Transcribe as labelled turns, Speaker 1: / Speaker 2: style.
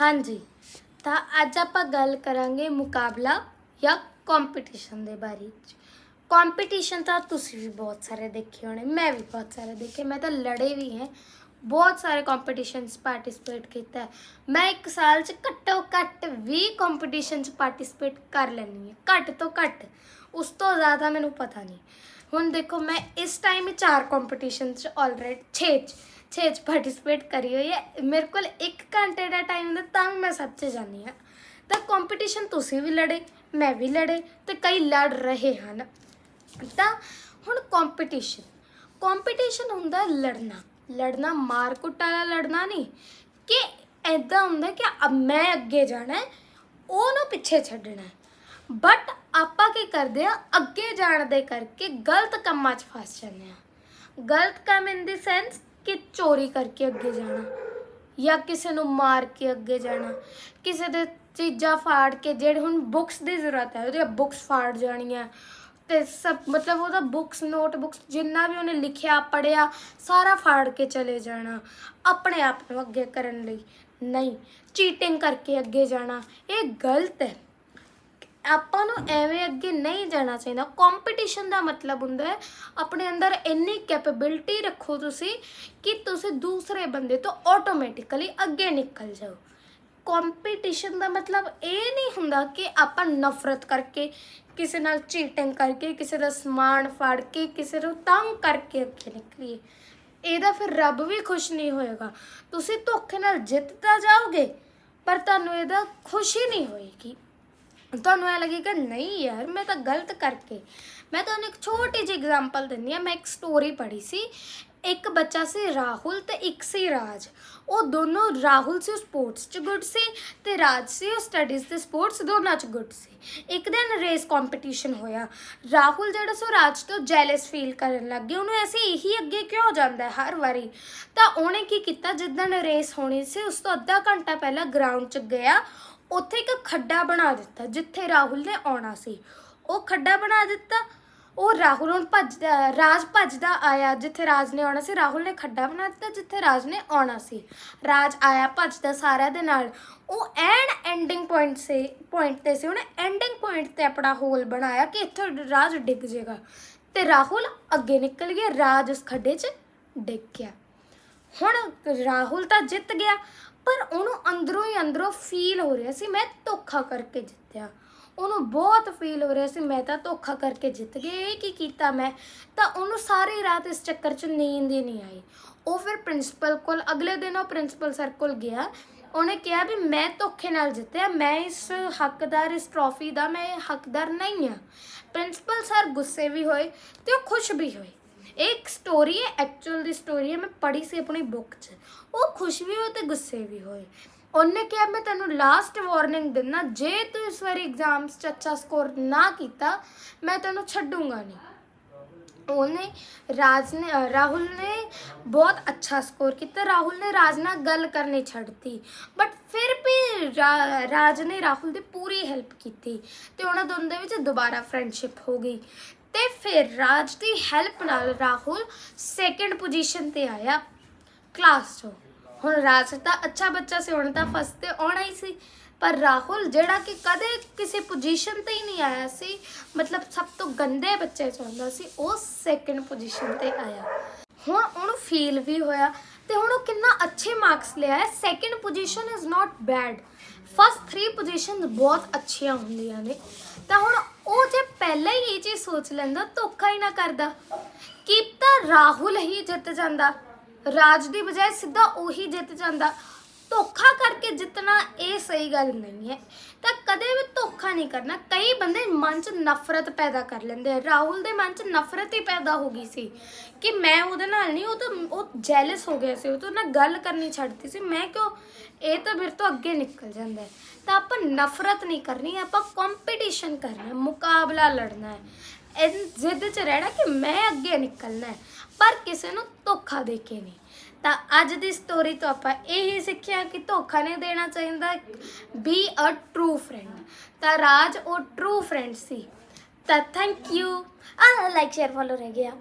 Speaker 1: ਹਾਂਜੀ। ਤਾਂ ਅੱਜ ਆਪਾਂ ਗੱਲ ਕਰਾਂਗੇ ਮੁਕਾਬਲਾ ਜਾਂ ਕੰਪੀਟੀਸ਼ਨ ਦੇ ਬਾਰੇ ਵਿੱਚ ਕੰਪੀਟੀਸ਼ਨ ਤਾਂ ਤੁਸੀਂ ਵੀ ਬਹੁਤ ਸਾਰੇ ਦੇਖੇ ਹੋਣੇ, ਮੈਂ ਵੀ ਬਹੁਤ ਸਾਰੇ ਦੇਖੇ, ਮੈਂ ਤਾਂ ਲੜੇ ਵੀ ਹੈ। ਬਹੁਤ ਸਾਰੇ ਕੰਪੀਟੀਸ਼ਨਸ ਪਾਰਟਿਸਿਪੇਟ ਕੀਤਾ ਮੈਂ ਇੱਕ ਸਾਲ 'ਚ ਘੱਟੋ ਘੱਟ 20 ਕੰਪੀਟੀਸ਼ਨ 'ਚ ਪਾਰਟਿਸਿਪੇਟ ਕਰ ਲੈਂਦੀ ਹਾਂ, ਘੱਟ ਤੋਂ ਘੱਟ। ਉਸ ਤੋਂ ਜ਼ਿਆਦਾ ਮੈਨੂੰ ਪਤਾ ਨਹੀਂ। ਹੁਣ ਦੇਖੋ, ਮੈਂ ਇਸ ਟਾਈਮ ਚਾਰ ਕੰਪੀਟੀਸ਼ਨ 'ਚ ਆਲਰੇਡੀ 6 6 'ਚ ਪਾਰਟਿਸਿਪੇਟ ਕਰੀ ਹੋਈ ਹੈ। ਮੇਰੇ ਕੋਲ 1 ਘੰਟੇ ਦਾ ਟਾਈਮ ਹੁੰਦਾ, ਤਾਂ ਵੀ ਮੈਂ ਸਭ 'ਚ ਜਾਂਦੀ ਹਾਂ। ਤਾਂ ਕੰਪੀਟੀਸ਼ਨ ਤੁਸੀਂ ਵੀ ਲੜੇ, ਮੈਂ ਵੀ ਲੜੇ ਤੇ ਕਈ ਲੜ ਰਹੇ ਹਨ। ਤਾਂ ਹੁਣ ਕੰਪੀਟੀਸ਼ਨ ਕੰਪੀਟੀਸ਼ਨ ਹੁੰਦਾ ਲੜਨਾ। ਲੜਨਾ ਮਾਰ ਕੁੱਟ ਵਾਲਾ ਲੜਨਾ ਨਹੀਂ। ਕਿ ਐਦਾਂ ਹੁੰਦਾ ਕਿ ਅਬ ਮੈਂ ਅੱਗੇ ਜਾਣਾ ਹੈ, ਉਹਨੂੰ ਪਿੱਛੇ ਛੱਡਣਾ ਬਟ ਆਪਾਂ ਕੀ ਕਰਦੇ ਆ ਅੱਗੇ ਜਾਣ ਦੇ ਕਰਕੇ ਗਲਤ ਕੰਮਾਂ 'ਚ ਫਸ ਜਾਂਦੇ ਆ ਗਲਤ ਕੰਮ ਇਨ ਦੀ ਸੈਂਸ ਕਿ ਚੋਰੀ ਕਰਕੇ ਅੱਗੇ ਜਾਣਾ ਜਾਂ ਕਿਸੇ ਨੂੰ ਮਾਰ ਕੇ ਅੱਗੇ ਜਾਣਾ। ਕਿਸੇ ਦੇ ਚੀਜ਼ਾਂ ਫਾੜ ਕੇ, ਜਿਹੜੇ ਹੁਣ ਬੁੱਕਸ ਦੀ ਜ਼ਰੂਰਤ ਹੈ, ਉਹਦੀਆਂ ਬੁੱਕਸ ਫਾੜ ਜਾਣੀਆਂ। ਤੇ ਸਭ, ਮਤਲਬ ਉਹਦਾ ਬੁੱਕਸ ਨੋਟਬੁੱਕਸ ਜਿੰਨਾ ਵੀ ਉਹਨੇ ਲਿਖਿਆ ਪੜਿਆ ਸਾਰਾ ਫਾੜ ਕੇ ਚਲੇ ਜਾਣਾ ਆਪਣੇ ਆਪ ਨੂੰ ਅੱਗੇ ਕਰਨ ਲਈ। ਨਹੀਂ ਚੀਟਿੰਗ ਕਰਕੇ ਅੱਗੇ ਜਾਣਾ, ਇਹ ਗਲਤ ਹੈ। ਆਪਾਂ ਨੂੰ ਐਵੇਂ ਅੱਗੇ ਨਹੀਂ ਜਾਣਾ ਚਾਹੀਦਾ। ਕੰਪੀਟੀਸ਼ਨ ਦਾ ਮਤਲਬ ਹੁੰਦਾ ਹੈ, ਆਪਣੇ ਅੰਦਰ ਇੰਨੀ ਕੈਪੇਬਿਲਿਟੀ ਰੱਖੋ ਤੁਸੀਂ ਕਿ ਤੁਸੀਂ ਦੂਸਰੇ ਬੰਦੇ ਤੋਂ ਆਟੋਮੈਟਿਕਲੀ ਅੱਗੇ ਨਿਕਲ ਜਾਓ। ਕੰਪੀਟੀਸ਼ਨ ਦਾ ਮਤਲਬ ਇਹ ਨਹੀਂ ਹੁੰਦਾ ਕਿ ਆਪਾਂ ਨਫ਼ਰਤ ਕਰਕੇ, ਕਿਸੇ ਨਾਲ ਚੀਟਿੰਗ ਕਰਕੇ, ਕਿਸੇ ਦਾ ਸਮਾਨ ਫਾੜ ਕੇ, ਕਿਸੇ ਨੂੰ ਤੰਗ ਕਰਕੇ ਅੱਗੇ ਨਿਕਲੀਏ। ਇਹਦਾ ਫਿਰ ਰੱਬ ਵੀ ਖੁਸ਼ ਨਹੀਂ ਹੋਏਗਾ। ਤੁਸੀਂ ਧੋਖੇ ਨਾਲ ਜਿੱਤ ਤਾਂ ਜਾਓਗੇ, ਪਰ ਤੁਹਾਨੂੰ ਇਹਦਾ ਖੁਸ਼ੀ ਨਹੀਂ ਹੋਏਗੀ। ਤੁਹਾਨੂੰ ਐ ਲੱਗੇਗਾ, ਨਹੀਂ ਯਾਰ, ਮੈਂ ਤਾਂ ਗਲਤ ਕਰਕੇ। ਮੈਂ ਤੁਹਾਨੂੰ ਇੱਕ ਛੋਟੀ ਜਿਹੀ ਐਗਜ਼ਾਮਪਲ ਦਿੰਦੀ ਆ ਮੈਂ ਇੱਕ ਸਟੋਰੀ ਪੜ੍ਹੀ ਸੀ। ਇੱਕ ਬੱਚਾ ਸੀ ਰਾਹੁਲ ਤੇ ਇੱਕ ਸੀ ਰਾਜ। ਉਹ ਦੋਨੋਂ ਰਾਹੁਲ ਸੀ ਸਪੋਰਟਸ 'ਚ ਗੁੱਡ ਸੀ ਤੇ ਰਾਜ ਸੀ, ਉਹ ਸਟੱਡੀਜ਼ ਤੇ ਸਪੋਰਟਸ ਦੋਨਾਂ 'ਚ ਗੁੱਡ ਸੀ। ਇੱਕ ਦਿਨ ਰੇਸ ਕੰਪੀਟੀਸ਼ਨ ਹੋਇਆ। ਰਾਹੁਲ ਜਿਹੜਾ ਸੋ ਰਾਜ ਤੋਂ ਜੈਲਸ ਫੀਲ ਕਰਨ ਲੱਗ ਗਿਆ। ਉਹਨੂੰ ਐਸੀ ਇਹੀ ਅੱਗੇ ਕਿਉਂ ਜਾਂਦਾ ਹਰ ਵਾਰੀ? ਤਾਂ ਉਹਨੇ ਕੀ ਕੀਤਾ? ਜਿੱਦਣ ਰੇਸ ਹੋਣੀ ਸੀ, ਉਸ ਤੋਂ ਅੱਧਾ ਘੰਟਾ ਪਹਿਲਾਂ ਗਰਾਊਂਡ 'ਚ ਗਿਆ। ਉੱਥੇ ਇੱਕ ਖੱਡਾ ਬਣਾ ਦਿੱਤਾ, ਜਿੱਥੇ ਰਾਹੁਲ ਨੇ ਆਉਣਾ ਸੀ। ਉਹ ਖੱਡਾ ਬਣਾ ਦਿੱਤਾ, ਉਹ ਰਾਹੁਲ ਨੂੰ ਭੱਜਦਾ, ਰਾਜ ਭੱਜਦਾ ਆਇਆ, ਜਿੱਥੇ ਰਾਜ ਨੇ ਆਉਣਾ ਸੀ, ਰਾਹੁਲ ਨੇ ਖੱਡਾ ਬਣਾ ਦਿੱਤਾ, ਜਿੱਥੇ ਰਾਜ ਨੇ ਆਉਣਾ ਸੀ। ਰਾਜ ਆਇਆ, ਭੱਜਦਾ ਸਾਰਿਆਂ ਦੇ ਨਾਲ। ਉਹ ਐਨ ਐਂਡਿੰਗ ਪੁਆਇੰਟ ਸੇ ਪੁਆਇੰਟ ਤੇ ਸੀ, ਉਹਨੇ ਐਂਡਿੰਗ ਪੁਆਇੰਟ ਤੇ ਆਪਣਾ ਹੋਲ ਬਣਾਇਆ ਕਿ ਇੱਥੇ ਰਾਜ ਡਿੱਗ ਜਾਏਗਾ ਤੇ ਰਾਹੁਲ ਅੱਗੇ ਨਿਕਲ ਗਿਆ, ਰਾਜ ਉਸ ਖੱਡੇ 'ਚ ਡਿੱਗ ਗਿਆ। ਹੁਣ ਰਾਹੁਲ ਤਾਂ ਜਿੱਤ ਗਿਆ ਪਰ ਉਹਨੂੰ ਅੰਦਰੋਂ ਹੀ ਅੰਦਰੋਂ ਫੀਲ ਹੋ ਰਿਹਾ ਸੀ, ਮੈਂ ਧੋਖਾ ਕਰਕੇ ਜਿੱਤਿਆ। ਉਹਨੂੰ ਬਹੁਤ ਫੀਲ ਹੋ ਰਿਹਾ ਸੀ, ਮੈਂ ਤਾਂ ਧੋਖਾ ਕਰਕੇ ਜਿੱਤ ਗਿਆ ਇਹ ਕੀ ਕੀਤਾ ਮੈਂ? ਤਾਂ ਉਹਨੂੰ ਸਾਰੀ ਰਾਤ ਇਸ ਚੱਕਰ 'ਚ ਨੀਂਦ ਹੀ ਨਹੀਂ ਆਈ। ਉਹ ਫਿਰ ਪ੍ਰਿੰਸੀਪਲ ਕੋਲ, ਅਗਲੇ ਦਿਨ ਉਹ ਪ੍ਰਿੰਸੀਪਲ ਸਰ ਕੋਲ ਗਿਆ। ਉਹਨੇ ਕਿਹਾ ਵੀ ਮੈਂ ਧੋਖੇ ਨਾਲ ਜਿੱਤਿਆ, ਮੈਂ ਇਸ ਹੱਕਦਾਰ, ਇਸ ਟਰੋਫੀ ਦਾ ਮੈਂ ਹੱਕਦਾਰ ਨਹੀਂ ਆ ਪ੍ਰਿੰਸੀਪਲ ਸਰ ਗੁੱਸੇ ਵੀ ਹੋਏ ਤੇ ਉਹ ਖੁਸ਼ ਵੀ ਹੋਏ। ਇਹ ਇੱਕ ਸਟੋਰੀ ਹੈ ਐਕਚੁਅਲ ਦੀ ਸਟੋਰੀ ਹੈ, ਮੈਂ ਪੜ੍ਹੀ ਸੀ ਆਪਣੀ ਬੁੱਕ 'ਚ। ਉਹ ਖੁਸ਼ ਵੀ ਹੋਏ ਤੇ ਗੁੱਸੇ ਵੀ ਹੋਏ। ਉਹਨੇ ਕਿਹਾ, ਮੈਂ ਤੈਨੂੰ ਲਾਸਟ ਵਾਰਨਿੰਗ ਦਿੰਦਾ, ਜੇ ਤੂੰ ਇਸ ਵਾਰੀ ਐਗਜ਼ਾਮਸ 'ਚ ਅੱਛਾ ਸਕੋਰ ਨਾ ਕੀਤਾ, ਮੈਂ ਤੈਨੂੰ ਛੱਡੂੰਗਾ ਨਹੀਂ ਉਹਨੇ ਰਾਜ ਨੇ ਰਾਹੁਲ ਨੇ ਬਹੁਤ ਅੱਛਾ ਸਕੋਰ ਕੀਤਾ। ਰਾਹੁਲ ਨੇ ਰਾਜ ਨਾਲ ਗੱਲ ਕਰਨੀ ਛੱਡਤੀ। ਬਟ ਫਿਰ ਵੀ ਰਾਜ ਨੇ ਰਾਹੁਲ ਦੀ ਪੂਰੀ ਹੈਲਪ ਕੀਤੀ ਤੇ ਉਹਨਾਂ ਦੋਨਾਂ ਦੇ ਵਿੱਚ ਦੁਬਾਰਾ ਫਰੈਂਡਸ਼ਿਪ ਹੋ ਗਈ। ਤੇ ਫਿਰ ਰਾਜ ਦੀ ਹੈਲਪ ਨਾਲ ਰਾਹੁਲ ਸੈਕੰਡ ਪੋਜੀਸ਼ਨ ਤੇ ਆਇਆ। ਕਲਾਸ 'ਚੋਂ। ਹੁਣ ਰਾਜ ਤਾਂ ਅੱਛਾ ਬੱਚਾ ਸੀ ਹੁਣ ਤਾਂ ਫਸਟ ਤੇ ਆਉਣਾ ਹੀ ਸੀ। ਪਰ ਰਾਹੁਲ, ਜਿਹੜਾ ਕਿ ਕਦੇ ਕਿਸੇ ਪੋਜੀਸ਼ਨ ਤੇ ਹੀ ਨਹੀਂ ਆਇਆ ਸੀ, ਮਤਲਬ ਸਭ ਤੋਂ ਗੰਦੇ ਬੱਚੇ ਚ ਹੁੰਦਾ ਸੀ, ਉਹ ਸੈਕੰਡ ਪੋਜੀਸ਼ਨ ਤੇ ਆਇਆ। ਹੁਣ ਉਹਨੂੰ ਫੀਲ ਵੀ ਹੋਇਆ ਤੇ ਹੁਣ ਉਹ ਕਿੰਨਾ ਅੱਛੇ ਮਾਰਕਸ ਲਿਆ ਹੈ second position is not bad first 3 positions ਬਹੁਤ ਅੱਛੀਆਂ ਹੁੰਦੀਆਂ ਨੇ। ਤਾਂ ਹੁਣ ਪਹਿਲਾਂ ਹੀ ਇਹ ਚੀਜ਼ ਸੋਚ ਲੈਂਦਾ, ਧੋਖਾ ਹੀ ਨਾ ਕਰਦਾ। ਕੀ ਤਾਂ ਰਾਹੁਲ ਹੀ ਜਿੱਤ ਜਾਂਦਾ। ਰਾਜ ਦੀ ਬਜਾਏ ਸਿੱਧਾ ਉਹੀ ਜਿੱਤ ਜਾਂਦਾ। ਧੋਖਾ ਕਰਕੇ ਜਿੱਤਣਾ ਇਹ ਸਹੀ ਗੱਲ ਨਹੀਂ ਹੈ। ਤਾਂ ਕਦੇ ਵੀ ਧੋਖਾ ਨਹੀਂ ਕਰਨਾ। ਕਈ ਬੰਦੇ ਮਨ 'ਚ ਨਫ਼ਰਤ ਪੈਦਾ ਕਰ ਲੈਂਦੇ ਆ। ਰਾਹੁਲ ਦੇ ਮਨ 'ਚ ਨਫ਼ਰਤ ਹੀ ਪੈਦਾ ਹੋ ਗਈ ਸੀ ਕਿ ਮੈਂ ਉਹਦੇ ਨਾਲ ਨਹੀਂ, ਉਹ ਤਾਂ, ਉਹ ਜੈਲਸ ਹੋ ਗਿਆ ਸੀ। ਉਹ ਤੋਂ ਨਾਲ ਗੱਲ ਕਰਨੀ ਛੱਡਦੀ ਸੀ। ਮੈਂ ਕਿਉਂ? ਇਹ ਤਾਂ ਮੇਰੇ ਤੋਂ ਅੱਗੇ ਨਿਕਲ ਜਾਂਦਾ ਤਾਂ ਆਪਾਂ ਨਫ਼ਰਤ ਨਹੀਂ ਕਰਨੀ, ਆਪਾਂ ਕੰਪੀਟੀਸ਼ਨ ਕਰਨਾ ਮੁਕਾਬਲਾ ਲੜਨਾ ਹੈ। ਇਹ ਜ਼ਿੱਦ 'ਚ ਰਹਿਣਾ ਕਿ ਮੈਂ ਅੱਗੇ ਨਿਕਲਣਾ ਹੈ, ਪਰ ਕਿਸੇ ਨੂੰ ਧੋਖਾ ਦੇ ਕੇ ਨਹੀਂ। ਤਾਂ ਅੱਜ ਦੀ ਸਟੋਰੀ ਤੋਂ ਆਪਾਂ ਇਹ ਹੀ ਸਿੱਖਿਆ ਕਿ ਧੋਖਾ ਨਹੀਂ ਦੇਣਾ ਚਾਹੀਦਾ ਬੀ ਅ ਟਰੂ ਫਰੈਂਡ ਤਾਂ ਰਾਜ ਉਹ ਟਰੂ ਫਰੈਂਡ ਸੀ। ਤਾਂ ਥੈਂਕ ਯੂ ਆ ਲਾਈਕ ਸ਼ੇਅਰ ਫੋਲੋ ਰਹਿ ਗਿਆ।